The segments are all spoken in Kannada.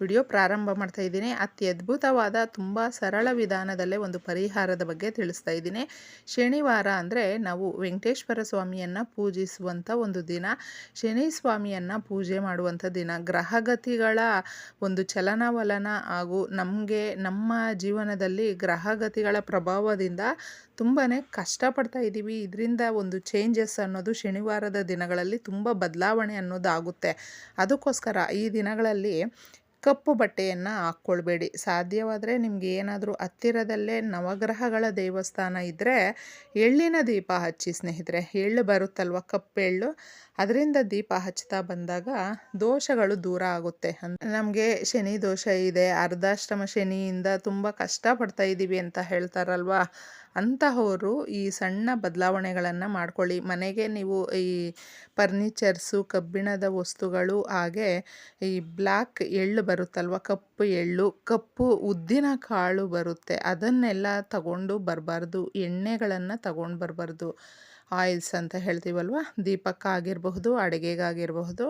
ವಿಡಿಯೋ ಪ್ರಾರಂಭ ಮಾಡ್ತಾ ಇದ್ದೀನಿ. ಅತಿ ಅದ್ಭುತವಾದ, ತುಂಬ ಸರಳ ವಿಧಾನದಲ್ಲೇ ಒಂದು ಪರಿಹಾರದ ಬಗ್ಗೆ ತಿಳಿಸ್ತಾ ಇದ್ದೀನಿ. ಶನಿವಾರ ಅಂದರೆ ನಾವು ವೆಂಕಟೇಶ್ವರ ಸ್ವಾಮಿಯನ್ನು ಪೂಜಿಸುವಂಥ ಒಂದು ದಿನ. ಶನಿ ಸ್ವಾಮಿಯನ್ನು ಪೂಜೆ ಮಾಡುವಂಥ ದಿನ. ಗ್ರಹಗತಿಗಳ ಒಂದು ಚಲನವಲನ ಹಾಗೂ ನಮಗೆ ನಮ್ಮ ಜೀವನದಲ್ಲಿ ಗ್ರಹಗತಿಗಳ ಪ್ರಭಾವದಿಂದ ತುಂಬಾ ಕಷ್ಟಪಡ್ತಾ ಇದ್ದೀವಿ. ಇದರಿಂದ ಒಂದು ಚೇಂಜಸ್ ಅನ್ನೋದು ಶನಿವಾರದ ದಿನಗಳಲ್ಲಿ ತುಂಬ ಬದಲಾವಣೆ ಅನ್ನೋದಾಗುತ್ತೆ. ಅದಕ್ಕೋಸ್ಕರ ಈ ದಿನಗಳಲ್ಲಿ ಕಪ್ಪು ಬಟ್ಟೆಯನ್ನು ಹಾಕ್ಕೊಳ್ಬೇಡಿ. ಸಾಧ್ಯವಾದರೆ ನಿಮಗೆ ಏನಾದರೂ ಹತ್ತಿರದಲ್ಲೇ ನವಗ್ರಹಗಳ ದೇವಸ್ಥಾನ ಇದ್ದರೆ ಎಳ್ಳಿನ ದೀಪ ಹಚ್ಚಿ ಸ್ನೇಹಿತರೆ, ಎಳ್ಳು ಬರುತ್ತಲ್ವ ಕಪ್ಪೆಳ್ಳು ಅದರಿಂದ ದೀಪ ಹಚ್ತಾ ಬಂದಾಗ ದೋಷಗಳು ದೂರ ಆಗುತ್ತೆ ನಮಗೆ ಶನಿ ದೋಷ ಇದೆ, ಅರ್ಧಾಶ್ರಮ ಶನಿಯಿಂದ ತುಂಬ ಕಷ್ಟಪಡ್ತಾ ಇದ್ದೀವಿ ಅಂತ ಹೇಳ್ತಾರಲ್ವಾ? ಅಂತಹವರು ಈ ಸಣ್ಣ ಬದಲಾವಣೆಗಳನ್ನು ಮಾಡ್ಕೊಳ್ಳಿ. ಮನೆಗೆ ನೀವು ಈ ಫರ್ನಿಚರ್ಸು, ಕಬ್ಬಿಣದ ವಸ್ತುಗಳು, ಹಾಗೆ ಈ ಬ್ಲ್ಯಾಕ್ ಎಳ್ಳು ಬರುತ್ತಲ್ವ? ಕಪ್ಪು ಎಳ್ಳು, ಕಪ್ಪು ಉದ್ದಿನ ಕಾಳು ಬರುತ್ತೆ. ಅದನ್ನೆಲ್ಲ ತಗೊಂಡು ಬರಬಾರ್ದು. ಎಣ್ಣೆಗಳನ್ನು ತಗೊಂಡು ಬರಬಾರ್ದು. ಆಯಿಲ್ಸ್ ಅಂತ ಹೇಳ್ತೀವಲ್ವ? ದೀಪಕ್ಕಾಗಿರಬಹುದು, ಅಡುಗೆಗಾಗಿರಬಹುದು,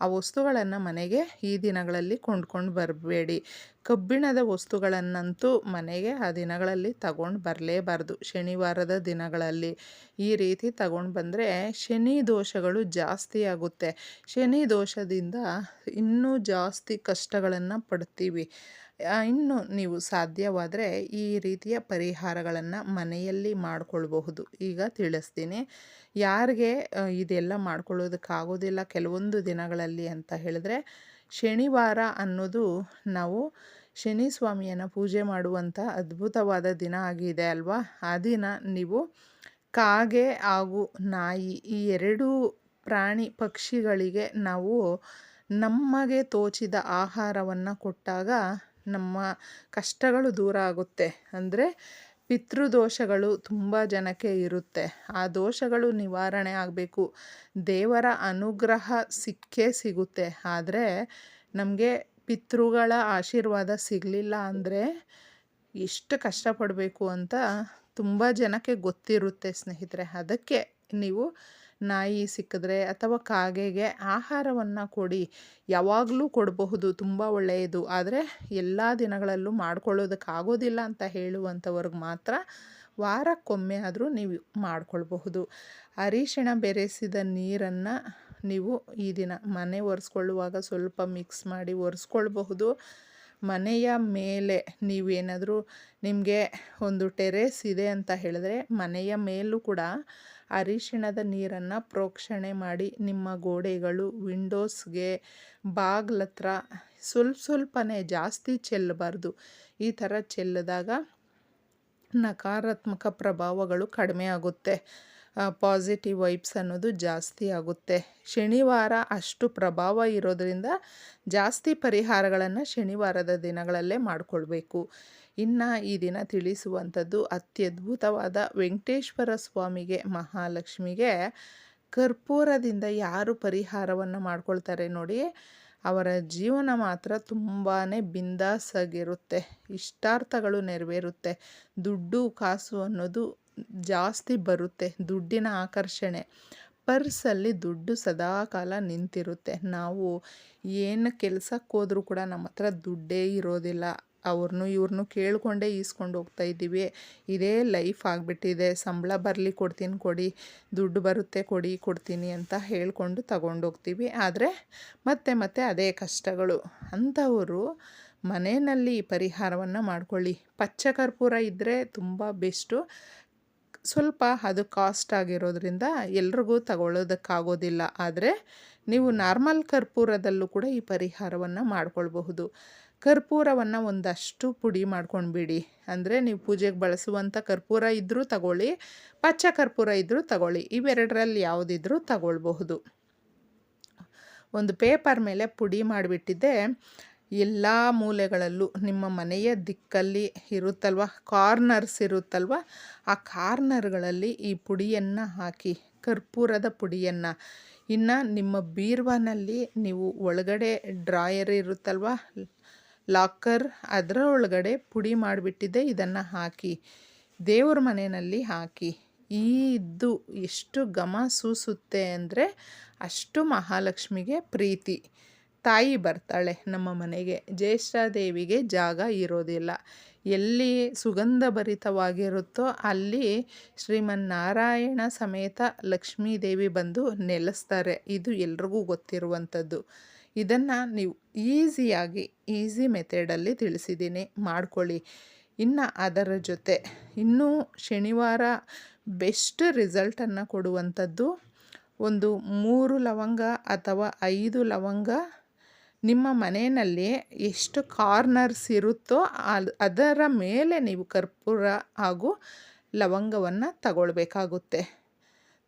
ಆ ವಸ್ತುಗಳನ್ನು ಮನೆಗೆ ಈ ದಿನಗಳಲ್ಲಿ ಕೊಂಡ್ಕೊಂಡು ಬರಬೇಡಿ. ಕಬ್ಬಿಣದ ವಸ್ತುಗಳನ್ನಂತೂ ಮನೆಗೆ ಆ ದಿನಗಳಲ್ಲಿ ತಗೊಂಡು ಬರಲೇಬಾರ್ದು. ಶನಿವಾರದ ದಿನಗಳಲ್ಲಿ ಈ ರೀತಿ ತಗೊಂಡು ಬಂದರೆ ಶನಿ ದೋಷಗಳು ಜಾಸ್ತಿ ಆಗುತ್ತೆ. ಶನಿ ದೋಷದಿಂದ ಇನ್ನೂ ಜಾಸ್ತಿ ಕಷ್ಟಗಳನ್ನು ಪಡ್ತೀವಿ. ಇನ್ನು ನೀವು ಸಾಧ್ಯವಾದರೆ ಈ ರೀತಿಯ ಪರಿಹಾರಗಳನ್ನು ಮನೆಯಲ್ಲಿ ಮಾಡಿಕೊಳ್ಬಹುದು. ಈಗ ತಿಳಿಸ್ತೀನಿ. ಯಾರಿಗೆ ಇದೆಲ್ಲ ಮಾಡ್ಕೊಳ್ಳೋದಕ್ಕಾಗೋದಿಲ್ಲ ಕೆಲವೊಂದು ದಿನಗಳಲ್ಲಿ ಅಂತ ಹೇಳಿದ್ರೆ, ಶನಿವಾರ ಅನ್ನೋದು ನಾವು ಶನಿ ಸ್ವಾಮಿಯನ್ನು ಪೂಜೆ ಮಾಡುವಂಥ ಅದ್ಭುತವಾದ ದಿನ ಆಗಿದೆ ಅಲ್ವಾ? ಆ ದಿನ ನೀವು ಕಾಗೆ ಹಾಗೂ ನಾಯಿ ಈ ಎರಡೂ ಪ್ರಾಣಿ ಪಕ್ಷಿಗಳಿಗೆ ನಾವು ನಮಗೆ ತೋಚಿದ ಆಹಾರವನ್ನು ಕೊಟ್ಟಾಗ ನಮ್ಮ ಕಷ್ಟಗಳು ದೂರ ಆಗುತ್ತೆ. ಅಂದರೆ ಪಿತೃದೋಷಗಳು ತುಂಬ ಜನಕ್ಕೆ ಇರುತ್ತೆ. ಆ ದೋಷಗಳು ನಿವಾರಣೆ ಆಗಬೇಕು. ದೇವರ ಅನುಗ್ರಹ ಸಿಕ್ಕೇ ಸಿಗುತ್ತೆ. ಆದರೆ ನಮಗೆ ಪಿತೃಗಳ ಆಶೀರ್ವಾದ ಸಿಗಲಿಲ್ಲ ಅಂದರೆ ಎಷ್ಟು ಕಷ್ಟಪಡಬೇಕು ಅಂತ ತುಂಬ ಜನಕ್ಕೆ ಗೊತ್ತಿರುತ್ತೆ ಸ್ನೇಹಿತರೆ. ಅದಕ್ಕೆ ನೀವು ನಾಯಿ ಸಿಕ್ಕಿದ್ರೆ ಅಥವಾ ಕಾಗೆಗೆ ಆಹಾರವನ್ನು ಕೊಡಿ. ಯಾವಾಗಲೂ ಕೊಡಬಹುದು, ತುಂಬ ಒಳ್ಳೆಯದು. ಆದರೆ ಎಲ್ಲ ದಿನಗಳಲ್ಲೂ ಮಾಡ್ಕೊಳ್ಳೋದಕ್ಕಾಗೋದಿಲ್ಲ ಅಂತ ಹೇಳುವಂಥವ್ರಿಗೆ ಮಾತ್ರ ವಾರಕ್ಕೊಮ್ಮೆ ಆದರೂ ನೀವು ಮಾಡ್ಕೊಳ್ಬಹುದು. ಅರಿಶಿಣ ಬೆರೆಸಿದ ನೀರನ್ನು ನೀವು ಈ ದಿನ ಮನೆ ಒರೆಸ್ಕೊಳ್ಳುವಾಗ ಸ್ವಲ್ಪ ಮಿಕ್ಸ್ ಮಾಡಿ ಒರೆಸ್ಕೊಳ್ಬಹುದು. ಮನೆಯ ಮೇಲೆ ನೀವೇನಾದರೂ ನಿಮಗೆ ಒಂದು ಟೆರೇಸ್ ಇದೆ ಅಂತ ಹೇಳಿದ್ರೆ ಮನೆಯ ಮೇಲೂ ಕೂಡ ಅರಿಶಿಣದ ನೀರನ್ನು ಪ್ರೋಕ್ಷಣೆ ಮಾಡಿ ನಿಮ್ಮ ಗೋಡೆಗಳು, ವಿಂಡೋಸ್ಗೆ, ಬಾಗ್ಲತ್ರ ಸ್ವಲ್ಪ ಸ್ವಲ್ಪನೇ ಜಾಸ್ತಿ ಚೆಲ್ಲಬಾರ್ದು. ಈ ಥರ ಚೆಲ್ಲಿದಾಗ ನಕಾರಾತ್ಮಕ ಪ್ರಭಾವಗಳು ಕಡಿಮೆ ಆಗುತ್ತೆ. ಪಾಸಿಟಿವ್ ವೈಬ್ಸ್ ಅನ್ನೋದು ಜಾಸ್ತಿ ಆಗುತ್ತೆ. ಶನಿವಾರ ಅಷ್ಟು ಪ್ರಭಾವ ಇರೋದರಿಂದ ಜಾಸ್ತಿ ಪರಿಹಾರಗಳನ್ನು ಶನಿವಾರದ ದಿನಗಳಲ್ಲೇ ಮಾಡಿಕೊಳ್ಬೇಕು. ಇನ್ನು ಈ ದಿನ ತಿಳಿಸುವಂಥದ್ದು ಅತ್ಯದ್ಭುತವಾದ ವೆಂಕಟೇಶ್ವರ ಸ್ವಾಮಿಗೆ, ಮಹಾಲಕ್ಷ್ಮಿಗೆ ಕರ್ಪೂರದಿಂದ ಯಾರು ಪರಿಹಾರವನ್ನು ಮಾಡ್ಕೊಳ್ತಾರೆ ನೋಡಿ, ಅವರ ಜೀವನ ಮಾತ್ರ ತುಂಬಾ ಬಿಂದಾಸಾಗಿರುತ್ತೆ. ಇಷ್ಟಾರ್ಥಗಳು ನೆರವೇರುತ್ತೆ. ದುಡ್ಡು, ಕಾಸು ಅನ್ನೋದು ಜಾಸ್ತಿ ಬರುತ್ತೆ, ದುಡ್ಡಿನ ಆಕರ್ಷಣೆ. ಪರ್ಸಲ್ಲಿ ದುಡ್ಡು ಸದಾಕಾಲ ನಿಂತಿರುತ್ತೆ. ನಾವು ಏನು ಕೆಲಸಕ್ಕೆ ಹೋದರೂ ಕೂಡ ನಮ್ಮ ಹತ್ರ ದುಡ್ಡೇ ಇರೋದಿಲ್ಲ. ಅವ್ರನ್ನೂ ಇವ್ರನ್ನೂ ಕೇಳಿಕೊಂಡೇ ಈಸ್ಕೊಂಡು ಹೋಗ್ತಾ ಇದ್ದೀವಿ. ಇದೇ ಲೈಫ್ ಆಗಿಬಿಟ್ಟಿದೆ. ಸಂಬಳ ಬರಲಿ ಕೊಡ್ತೀನಿ ಕೊಡಿ, ದುಡ್ಡು ಬರುತ್ತೆ ಕೊಡಿ ಕೊಡ್ತೀನಿ ಅಂತ ಹೇಳಿಕೊಂಡು ತಗೊಂಡೋಗ್ತೀವಿ ಆದರೆ ಮತ್ತೆ ಮತ್ತೆ ಅದೇ ಕಷ್ಟಗಳು. ಅಂಥವರು ಮನೆಯಲ್ಲಿ ಪರಿಹಾರವನ್ನು ಮಾಡಿಕೊಳ್ಳಿ. ಪಚ್ಚ ಕರ್ಪೂರ ಇದ್ದರೆ ತುಂಬ ಬೆಸ್ಟು. ಸ್ವಲ್ಪ ಅದು ಕಾಸ್ಟ್ ಆಗಿರೋದ್ರಿಂದ ಎಲ್ರಿಗೂ ತಗೊಳ್ಳೋದಕ್ಕಾಗೋದಿಲ್ಲ. ಆದರೆ ನೀವು ನಾರ್ಮಲ್ ಕರ್ಪೂರದಲ್ಲೂ ಕೂಡ ಈ ಪರಿಹಾರವನ್ನು ಮಾಡ್ಕೊಳ್ಬಹುದು. ಕರ್ಪೂರವನ್ನು ಒಂದಷ್ಟು ಪುಡಿ ಮಾಡ್ಕೊಂಡ್ಬಿಡಿ. ಅಂದರೆ ನೀವು ಪೂಜೆಗೆ ಬಳಸುವಂಥ ಕರ್ಪೂರ ಇದ್ದರೂ ತಗೊಳ್ಳಿ, ಪಚ್ಚ ಕರ್ಪೂರ ಇದ್ದರೂ ತಗೊಳ್ಳಿ, ಇವೆರಡರಲ್ಲಿ ಯಾವುದಿದ್ರೂ ತಗೊಳ್ಬಹುದು. ಒಂದು ಪೇಪರ್ ಮೇಲೆ ಪುಡಿ ಮಾಡಿಬಿಟ್ಟಿದ್ದೆ. ಎಲ್ಲ ಮೂಲೆಗಳಲ್ಲೂ ನಿಮ್ಮ ಮನೆಯ ದಿಕ್ಕಲ್ಲಿ ಇರುತ್ತಲ್ವ? ಕಾರ್ನರ್ಸ್ ಇರುತ್ತಲ್ವ? ಆ ಕಾರ್ನರ್ಗಳಲ್ಲಿ ಈ ಪುಡಿಯನ್ನು ಹಾಕಿ, ಕರ್ಪೂರದ ಪುಡಿಯನ್ನು. ಇನ್ನು ನಿಮ್ಮ ಬೀರ್ವಾನಲ್ಲಿ ನೀವು ಒಳಗಡೆ ಡ್ರಾಯರ್ ಇರುತ್ತಲ್ವ? ಲಾಕರ್ ಅದರ ಒಳಗಡೆ ಪುಡಿ ಮಾಡಿಬಿಟ್ಟಿದ್ದೆ, ಇದನ್ನು ಹಾಕಿ. ದೇವ್ರ ಮನೆಯಲ್ಲಿ ಹಾಕಿ. ಈ ಇದ್ದು ಎಷ್ಟು ಘಮ ಸೂಸುತ್ತೆ ಅಂದರೆ ಅಷ್ಟು ಮಹಾಲಕ್ಷ್ಮಿಗೆ ಪ್ರೀತಿ. ತಾಯಿ ಬರ್ತಾಳೆ ನಮ್ಮ ಮನೆಗೆ. ಜ್ಯೇಷ್ಠಾದೇವಿಗೆ ಜಾಗ ಇರೋದಿಲ್ಲ. ಎಲ್ಲಿ ಸುಗಂಧ ಭರಿತವಾಗಿರುತ್ತೋ ಅಲ್ಲಿ ಶ್ರೀಮನ್ನಾರಾಯಣ ಸಮೇತ ಲಕ್ಷ್ಮೀದೇವಿ ಬಂದು ನೆಲೆಸ್ತಾರೆ. ಇದು ಎಲ್ರಿಗೂ ಗೊತ್ತಿರುವಂಥದ್ದು. ಇದನ್ನು ನೀವು ಈಸಿಯಾಗಿ, ಈಸಿ ಮೆಥಡಲ್ಲಿ ತಿಳಿಸಿದ್ದೀನಿ. ಮಾಡ್ಕೊಳ್ಳಿ. ಇನ್ನು ಅದರ ಜೊತೆ ಇನ್ನೂ ಶನಿವಾರ ಬೆಸ್ಟ್ ರಿಸಲ್ಟನ್ನು ಕೊಡುವಂಥದ್ದು ಒಂದು ಮೂರು ಲವಂಗ ಅಥವಾ ಐದು ಲವಂಗ ನಿಮ್ಮ ಮನೆಯಲ್ಲಿ ಎಷ್ಟು ಕಾರ್ನರ್ಸ್ ಇರುತ್ತೋ ಅದು, ಅದರ ಮೇಲೆ ನೀವು ಕರ್ಪೂರ ಹಾಗೂ ಲವಂಗವನ್ನು ತಗೊಳ್ಬೇಕಾಗುತ್ತೆ.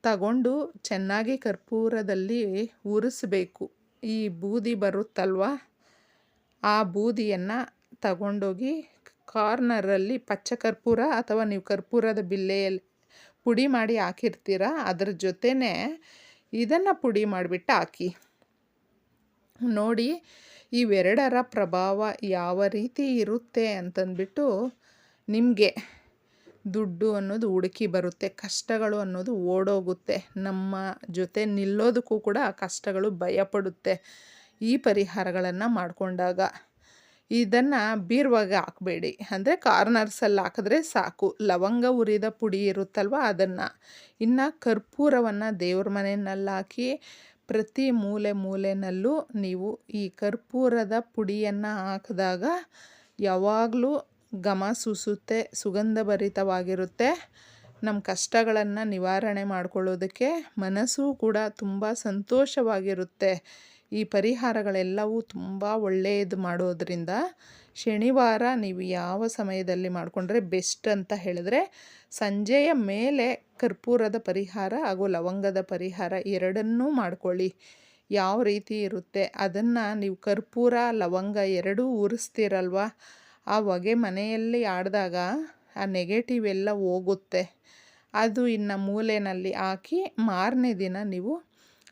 ತಗೊಂಡು ಚೆನ್ನಾಗಿ ಕರ್ಪೂರದಲ್ಲಿ ಉರಿಸ್ಬೇಕು. ಈ ಬೂದಿ ಬರುತ್ತಲ್ವ? ಆ ಬೂದಿಯನ್ನು ತಗೊಂಡೋಗಿ ಕಾರ್ನರಲ್ಲಿ ಪಚ್ಚ ಕರ್ಪೂರ ಅಥವಾ ನೀವು ಕರ್ಪೂರದ ಬಿಲ್ಲೆಯಲ್ಲಿ ಪುಡಿ ಮಾಡಿ ಹಾಕಿರ್ತೀರ? ಅದರ ಜೊತೆನೇ ಇದನ್ನು ಪುಡಿ ಮಾಡಿಬಿಟ್ಟು ಹಾಕಿ. ನೋಡಿ, ಇವೆರಡರ ಪ್ರಭಾವ ಯಾವ ರೀತಿ ಇರುತ್ತೆ ಅಂತಂದ್ಬಿಟ್ಟು ನಿಮಗೆ ದುಡ್ಡು ಅನ್ನೋದು ಹುಡುಕಿ ಬರುತ್ತೆ, ಕಷ್ಟಗಳು ಅನ್ನೋದು ಓಡೋಗುತ್ತೆ, ನಮ್ಮ ಜೊತೆ ನಿಲ್ಲೋದಕ್ಕೂ ಕೂಡ ಕಷ್ಟಗಳು ಭಯಪಡುತ್ತೆ ಈ ಪರಿಹಾರಗಳನ್ನು ಮಾಡಿಕೊಂಡಾಗ. ಇದನ್ನು ಬೀರುವಾಗ ಹಾಕಬೇಡಿ, ಅಂದರೆ ಕಾರ್ನರ್ಸಲ್ಲಿ ಹಾಕಿದ್ರೆ ಸಾಕು, ಲವಂಗ ಉರಿದ ಪುಡಿ ಇರುತ್ತಲ್ವ ಅದನ್ನು. ಇನ್ನು ಕರ್ಪೂರವನ್ನು ದೇವ್ರ ಮನೆಯಲ್ಲಾಕಿ ಪ್ರತಿ ಮೂಲೆ ಮೂಲೆಯಲ್ಲೂ ನೀವು ಈ ಕರ್ಪೂರದ ಪುಡಿಯನ್ನು ಹಾಕಿದಾಗ ಯಾವಾಗಲೂ ಘಮ ಸೂಸುತ್ತೆ, ಸುಗಂಧಭರಿತವಾಗಿರುತ್ತೆ. ನಮ್ಮ ಕಷ್ಟಗಳನ್ನು ನಿವಾರಣೆ ಮಾಡಿಕೊಳ್ಳೋದಕ್ಕೆ ಮನಸ್ಸು ಕೂಡ ತುಂಬ ಸಂತೋಷವಾಗಿರುತ್ತೆ. ಈ ಪರಿಹಾರಗಳೆಲ್ಲವೂ ತುಂಬ ಒಳ್ಳೆಯದು ಮಾಡೋದರಿಂದ ಶನಿವಾರ ನೀವು ಯಾವ ಸಮಯದಲ್ಲಿ ಮಾಡಿಕೊಂಡ್ರೆ ಬೆಸ್ಟ್ ಅಂತ ಹೇಳಿದ್ರೆ ಸಂಜೆಯ ಮೇಲೆ ಕರ್ಪೂರದ ಪರಿಹಾರ ಹಾಗೂ ಲವಂಗದ ಪರಿಹಾರ ಎರಡನ್ನೂ ಮಾಡ್ಕೊಳ್ಳಿ. ಯಾವ ರೀತಿ ಇರುತ್ತೆ ಅದನ್ನು ನೀವು ಕರ್ಪೂರ, ಲವಂಗ ಎರಡೂ ಉರಿಸ್ತೀರಲ್ವ? ಆ ಹೊಗೆ ಮನೆಯಲ್ಲಿ ಆಡಿದಾಗ ಆ ನೆಗೆಟಿವ್ ಎಲ್ಲ ಹೋಗುತ್ತೆ. ಅದು ಇನ್ನು ಮೂಲೆಯಲ್ಲಿ ಹಾಕಿ ಮಾರನೇ ದಿನ ನೀವು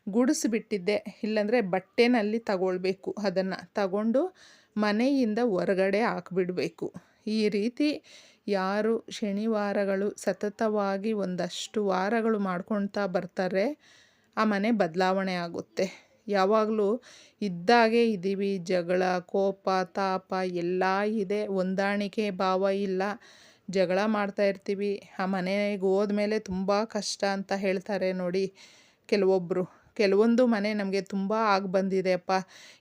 ಗುಡಿಸ್ಬಿಟ್ಟಿದ್ದೆ ಇಲ್ಲಾಂದರೆ ಬಟ್ಟೆನಲ್ಲಿ ತಗೊಳ್ಬೇಕು. ಅದನ್ನು ತಗೊಂಡು ಮನೆಯಿಂದ ಹೊರಗಡೆ ಹಾಕ್ಬಿಡಬೇಕು. ಈ ರೀತಿ ಯಾರು ಶನಿವಾರಗಳು ಸತತವಾಗಿ ಒಂದಷ್ಟು ವಾರಗಳು ಮಾಡ್ಕೊಳ್ತಾ ಬರ್ತಾರೆ, ಆ ಮನೆ ಬದಲಾವಣೆ ಆಗುತ್ತೆ. ಯಾವಾಗಲೂ ಇದ್ದಾಗೆ ಇದ್ದೀವಿ. ಜಗಳ, ಕೋಪ, ತಾಪ ಎಲ್ಲ ಇದೆ. ಹೊಂದಾಣಿಕೆ ಭಾವ ಇಲ್ಲ. ಜಗಳ ಮಾಡ್ತಾ ಇರ್ತೀವಿ. ಆ ಮನೆಗೆ ಹೋದ್ಮೇಲೆ ತುಂಬ ಕಷ್ಟ ಅಂತ ಹೇಳ್ತಾರೆ ನೋಡಿ ಕೆಲವೊಬ್ಬರು ಕೆಲವೊಂದು ಮನೆ ನಮಗೆ ತುಂಬ ಆಗಿ ಬಂದಿದೆ, ಅಪ್ಪ.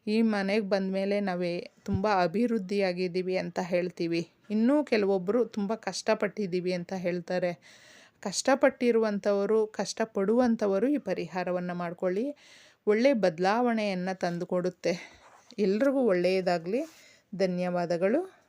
ಈ ಮನೆಗೆ ಬಂದ ಮೇಲೆ ನಾವೇ ತುಂಬ ಅಭಿವೃದ್ಧಿಯಾಗಿದ್ದೀವಿ ಅಂತ ಹೇಳ್ತೀವಿ. ಇನ್ನೂ ಕೆಲವೊಬ್ಬರು ತುಂಬ ಕಷ್ಟಪಟ್ಟಿದ್ದೀವಿ ಅಂತ ಹೇಳ್ತಾರೆ. ಕಷ್ಟಪಟ್ಟಿರುವಂಥವರು, ಕಷ್ಟಪಡುವಂಥವರು ಈ ಪರಿಹಾರವನ್ನು ಮಾಡಿಕೊಳ್ಳಿ. ಒಳ್ಳೆಯ ಬದಲಾವಣೆಯನ್ನು ತಂದುಕೊಡುತ್ತೆ. ಎಲ್ರಿಗೂ ಒಳ್ಳೆಯದಾಗಲಿ. ಧನ್ಯವಾದಗಳು.